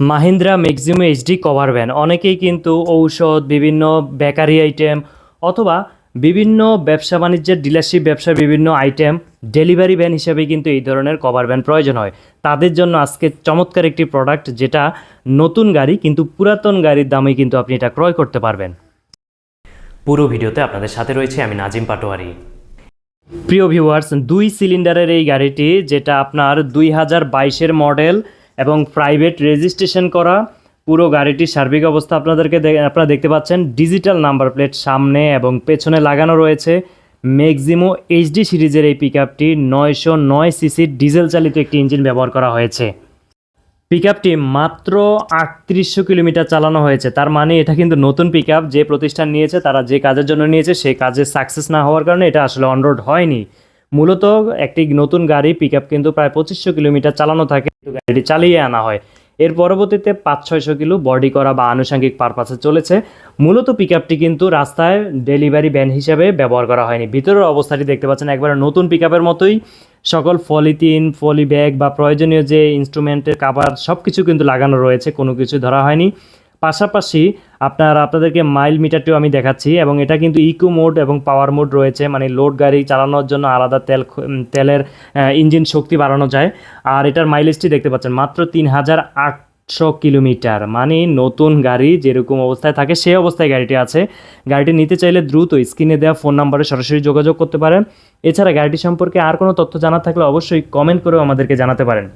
Mahindra Maximo HD cover van অনেকেই কিন্তু ঔষধ, বিভিন্ন বেকারি আইটেম অথবা বিভিন্ন ব্যবসা বাণিজ্যের ডিলারশিপ ব্যবসার বিভিন্ন আইটেম ডেলিভারি ভ্যান হিসেবে কিন্তু এই ধরনের কভার ভ্যান প্রয়োজন হয়। তাদের জন্য আজকে চমৎকার একটি প্রোডাক্ট যেটা নতুন গাড়ি কিন্তু পুরাতন গাড়ির দামে কিন্তু আপনি এটা ক্রয় করতে পারবেন। পুরো ভিডিওতে আপনাদের সাথে রয়েছে আমি নাজিম পাটোয়ারি। প্রিয় ভিউয়ার্স দুই সিলিন্ডারের এই গাড়িটি যেটা আপনার দুই হাজার বাইশের মডেল এবং প্রাইভেট রেজিস্ট্রেশন করা পুরো গাড়িটির সার্বিক অবস্থা আপনাদেরকে আপনারা দেখতে পাচ্ছেন। ডিজিটাল নাম্বার প্লেট সামনে এবং পেছনে লাগানো রয়েছে। ম্যাক্সিমো এইচডি সিরিজের এই পিক আপটি নয়শো নয় সিসির ডিজেল চালিত একটি ইঞ্জিন ব্যবহার করা হয়েছে। পিকআপটি মাত্র আটত্রিশশো কিলোমিটার চালানো হয়েছে। তার মানে এটা কিন্তু নতুন পিকআপ যে প্রতিষ্ঠান নিয়েছে, তারা যে কাজের জন্য নিয়েছে সেই কাজে সাকসেস না হওয়ার কারণে এটা আসলে অনরোড হয়নি। মূলত একটি নতুন গাড়ি পিকআপ কিন্তু প্রায় পঁচিশশো কিলোমিটার চালানো থাকে গাড়িটি চালিয়ে আনা হয়। এর পরবর্তীতে পাঁচ ছয়শো কিলো বডি করা বা আনুষঙ্গিক পারপাসে চলেছে। মূলত পিকআপটি কিন্তু রাস্তায় ডেলিভারি ভ্যান হিসেবে ব্যবহার করা হয়নি। ভিতরের অবস্থাটি দেখতে পাচ্ছেন একবারে নতুন পিকআপের মতোই। সকল ফলিথিন ফলি ব্যাগ বা প্রয়োজনীয় যে ইনস্ট্রুমেন্টের কাভার সব কিছু কিন্তু লাগানো রয়েছে, কোনো কিছু ধরা হয়নি। পাশাপাশি আপনার, আপনাদেরকে মাইল মিটারটিও আমি দেখাচ্ছি এবং এটা কিন্তু ইকো মোড এবং পাওয়ার মোড রয়েছে মানে লোড গাড়ি চালানোর জন্য আলাদা তেল তেলের ইঞ্জিন শক্তি বাড়ানো যায়। আর এটার মাইলেজটি দেখতে পাচ্ছেন, মাত্র তিন হাজার আটশো কিলোমিটার। মানে নতুন গাড়ি যেরকম অবস্থায় থাকে সেই অবস্থায় গাড়িটি আছে। গাড়িটি নিতে চাইলে দ্রুত স্ক্রিনে দেওয়া ফোন নাম্বারে সরাসরি যোগাযোগ করতে পারেন। এছাড়া গাড়িটি সম্পর্কে আর কোনো তথ্য জানা থাকলে অবশ্যই কমেন্ট করেও আমাদেরকে জানাতে পারেন।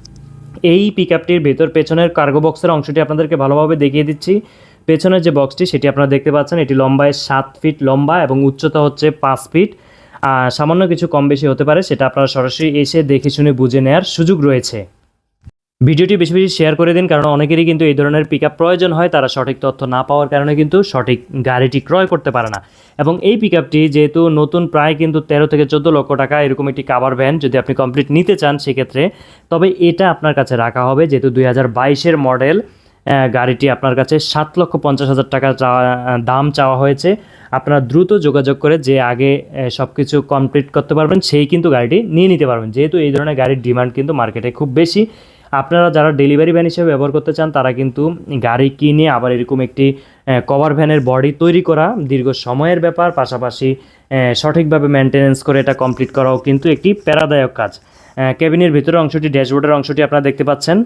এই পিক পিকআপটির ভেতর পেছনের কার্গো বক্সের অংশটি আপনাদেরকে ভালোভাবে দেখিয়ে দিচ্ছি। পেছনের যে বক্সটি সেটি আপনারা দেখতে পাচ্ছেন, এটি লম্বায় সাত ফিট লম্বা এবং উচ্চতা হচ্ছে পাঁচ ফিট সামান্য কিছু কম বেশি হতে পারে, সেটা আপনারা সরাসরি এসে দেখে শুনে বুঝে নেওয়ার সুযোগ রয়েছে। ভিডিওটি বেশি বেশি শেয়ার করে দিন কারণ অনেকেরই কিন্তু এই ধরনের পিক প্রয়োজন হয়, তারা সঠিক তথ্য না পাওয়ার কারণে কিন্তু সঠিক গাড়িটি ক্রয় করতে পারে না। এবং এই পিক যেহেতু নতুন, প্রায় কিন্তু তেরো থেকে চোদ্দ লক্ষ টাকা এরকম একটি কাভার ভ্যান যদি আপনি কমপ্লিট নিতে চান সেক্ষেত্রে, তবে এটা আপনার কাছে রাখা হবে, যেহেতু দুই হাজার বাইশের মডেল গাড়িটি আপনার কাছে সাত লক্ষ পঞ্চাশ হাজার টাকা দাম চাওয়া হয়েছে। আপনারা দ্রুত যোগাযোগ করে যে আগে সব কিছু কমপ্লিট করতে পারবেন, সেই কিন্তু গাড়িটি নিয়ে নিতে পারবেন। যেহেতু এই ধরনের গাড়ির ডিমান্ড কিন্তু মার্কেটে খুব বেশি আপনারা যারা ডেলিভারি ভ্যান হিসেবে ব্যবহার করতে চান, তারা কিন্তু গাড়ি কিনে আবার এরকম একটি কভার ভ্যানের বডি তৈরি করা দীর্ঘ সময়ের ব্যাপার, পাশাপাশি সঠিকভাবে মেনটেনেন্স করে এটা কমপ্লিট করাও কিন্তু একটি প্যারাদায়ক কাজ। ক্যাবিনের ভিতরের অংশটি ড্যাশবোর্ডের অংশটি আপনারা দেখতে পাচ্ছেন।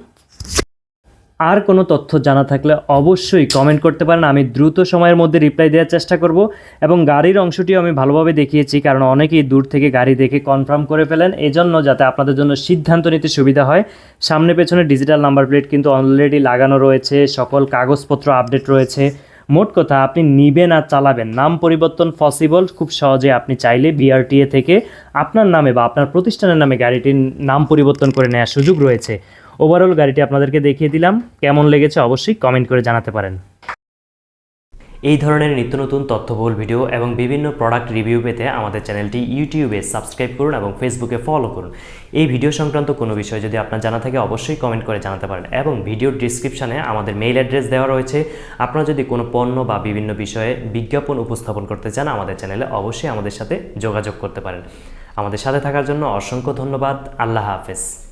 আর কোনো তথ্য জানা থাকলে অবশ্যই কমেন্ট করতে পারেন। আমি দ্রুত সময়ের মধ্যে রিপ্লাই দেওয়ার চেষ্টা করব এবং গাড়ির অংশটিও আমি ভালোভাবে দেখিয়েছি, কারণ অনেকেই দূর থেকে গাড়ি দেখে কনফার্ম করে ফেলেন। এজন্য যাতে আপনাদের জন্য সিদ্ধান্ত নিতে সুবিধা হয়। সামনে পেছনে ডিজিটাল নাম্বার প্লেট কিন্তু অলরেডি লাগানো রয়েছে, সকল কাগজপত্র আপডেট রয়েছে। মোট কথা, আপনি নিবেন আর চালাবেন। নাম পরিবর্তন পসিবল খুব সহজে আপনি চাইলে বিআরটিএ থেকে আপনার নামে বা আপনার প্রতিষ্ঠানের নামে গাড়িটির নাম পরিবর্তন করে নেওয়ার সুযোগ রয়েছে। ওভারঅল গাড়িটি আপনাদেরকে দেখিয়ে দিলাম। কেমন লেগেছে অবশ্যই কমেন্ট করে জানাতে পারেন। এই ধরনের নিত্য নতুন তথ্যবহুল ভিডিও এবং বিভিন্ন প্রোডাক্ট রিভিউ পেতে আমাদের চ্যানেলটি ইউটিউবে সাবস্ক্রাইব করুন এবং ফেসবুকে ফলো করুন। এই ভিডিও সংক্রান্ত কোনো বিষয় যদি আপনার জানা থাকে, অবশ্যই কমেন্ট করে জানাতে পারেন এবং ভিডিওর ডিসক্রিপশানে আমাদের মেইল অ্যাড্রেস দেওয়া রয়েছে। আপনারা যদি কোনো পণ্য বা বিভিন্ন বিষয়ে বিজ্ঞাপন উপস্থাপন করতে চান, আমাদের চ্যানেলে অবশ্যই আমাদের সাথে যোগাযোগ করতে পারেন। আমাদের সাথে থাকার জন্য অসংখ্য ধন্যবাদ। আল্লাহ হাফেজ।